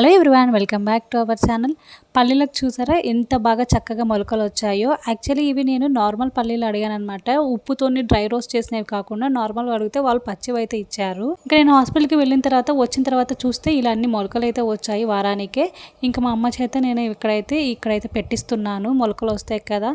Hello everyone welcome back to our channel. పల్లీలకు చూసారా ఎంత బాగా చక్కగా మొలకలు వచ్చాయో. యాక్చువల్లీ ఇవి నేను నార్మల్ పల్లీలు అడిగాను అనమాట ఉప్పుతోని డ్రై రోస్ట్ చేసినవి కాకుండా నార్మల్ అడిగితే వాళ్ళు పచ్చివి అయితే ఇచ్చారు. ఇంకా నేను హాస్పిటల్కి వెళ్ళిన తర్వాత వచ్చిన తర్వాత చూస్తే ఇలా అన్ని మొలకలు అయితే వచ్చాయి వారానికే. ఇంకా మా అమ్మ చేత నేను ఇక్కడైతే ఇక్కడైతే పెట్టిస్తున్నాను. మొలకలు వస్తాయి కదా.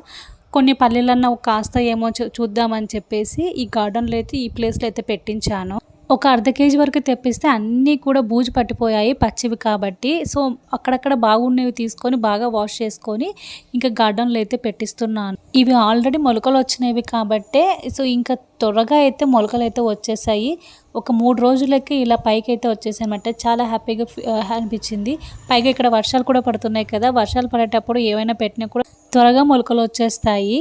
కొన్ని పల్లెలన్నా కాస్త ఏమో చూద్దామని చెప్పేసి ఈ గార్డెన్లో అయితే ఈ ప్లేస్లో అయితే పెట్టించాను. ఒక అర్ధ కేజీ వరకు తెప్పిస్తే అన్నీ కూడా బూజు పట్టిపోయాయి పచ్చివి కాబట్టి. సో అక్కడక్కడ బాగున్నవి తీసుకొని బాగా వాష్ చేసుకొని ఇంకా గార్డెన్లో అయితే పెట్టిస్తున్నాను. ఇవి ఆల్రెడీ మొలకలు వచ్చినవి కాబట్టే సో ఇంకా త్వరగా అయితే మొలకలు అయితే వచ్చేసాయి. ఒక మూడు రోజులకి ఇలా పైకి అయితే వచ్చేసాయన్నమాట. చాలా హ్యాపీగా అనిపించింది. పైగా ఇక్కడ వర్షాలు కూడా పడుతున్నాయి కదా. వర్షాలు పడేటప్పుడు ఏమైనా పెట్టినా కూడా త్వరగా మొలకలు వచ్చేస్తాయి.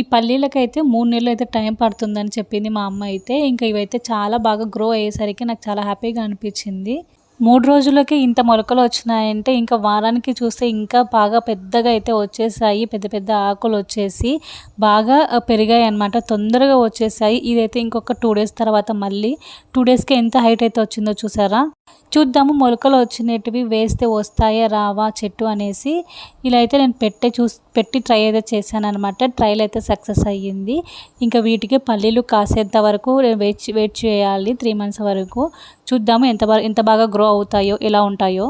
ఈ పల్లీలకైతే మూడు నెలలు అయితే టైం పడుతుందని చెప్పింది మా అమ్మ అయితే. ఇంకా ఇవైతే చాలా బాగా గ్రో అయ్యేసరికి నాకు చాలా హ్యాపీగా అనిపించింది. మూడు రోజులకి ఇంత మొలకలు వచ్చినాయంటే ఇంకా వారానికి చూస్తే ఇంకా బాగా పెద్దగా అయితే వచ్చేసాయి. పెద్ద పెద్ద ఆకులు వచ్చేసి బాగా పెరిగాయి అనమాట తొందరగా వచ్చేసాయి. ఇదైతే ఇంకొక టూ డేస్ తర్వాత మళ్ళీ టూ డేస్కి ఎంత హైట్ అయితే వచ్చిందో చూసారా? చూద్దాము. మొలకలు వచ్చినవి వేస్తే వస్తాయా రావా చెట్టు అనేసి. ఇలా అయితే నేను పెట్టే చూసి పెట్టి ట్రై అయితే చేశాను అనమాట ట్రైల్ అయితే సక్సెస్ అయ్యింది. ఇంకా వీటికి పల్లీలు కాసేంత వరకు వెయిట్ వెయిట్ చేయాలి త్రీ మంత్స్ వరకు. చూద్దాము ఎంత ఎంత బాగా గ్రో అవుతాయో ఎలా ఉంటాయో